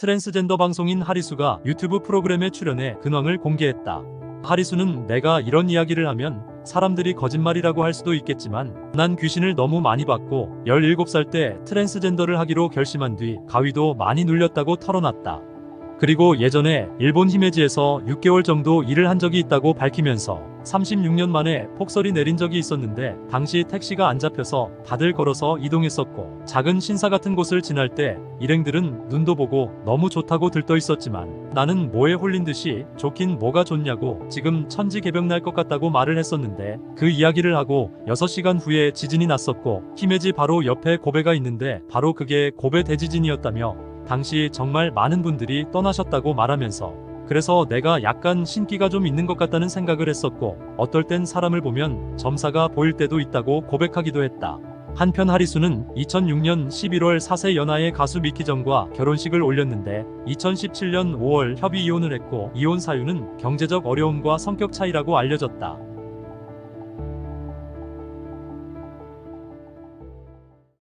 트랜스젠더 방송인 하리수가 유튜브 프로그램에 출연해 근황을 공개했다. 하리수는 내가 이런 이야기를 하면 사람들이 거짓말이라고 할 수도 있겠지만 난 귀신을 너무 많이 봤고 17살 때 트랜스젠더를 하기로 결심한 뒤 가위도 많이 눌렸다고 털어놨다. 그리고 예전에 일본 히메지에서 6개월 정도 일을 한 적이 있다고 밝히면서 36년 만에 폭설이 내린 적이 있었는데 당시 택시가 안 잡혀서 다들 걸어서 이동했었고 작은 신사 같은 곳을 지날 때 일행들은 눈도 보고 너무 좋다고 들떠 있었지만 나는 뭐에 홀린 듯이 좋긴 뭐가 좋냐고 지금 천지 개벽 날 것 같다고 말을 했었는데 그 이야기를 하고 6시간 후에 지진이 났었고 히메지 바로 옆에 고베가 있는데 바로 그게 고베 대지진이었다며 당시 정말 많은 분들이 떠나셨다고 말하면서 그래서 내가 약간 신기가 좀 있는 것 같다는 생각을 했었고 어떨 땐 사람을 보면 점사가 보일 때도 있다고 고백하기도 했다. 한편 하리수는 2006년 11월 4세 연하의 가수 미키정과 결혼식을 올렸는데 2017년 5월 협의 이혼을 했고 이혼 사유는 경제적 어려움과 성격 차이라고 알려졌다.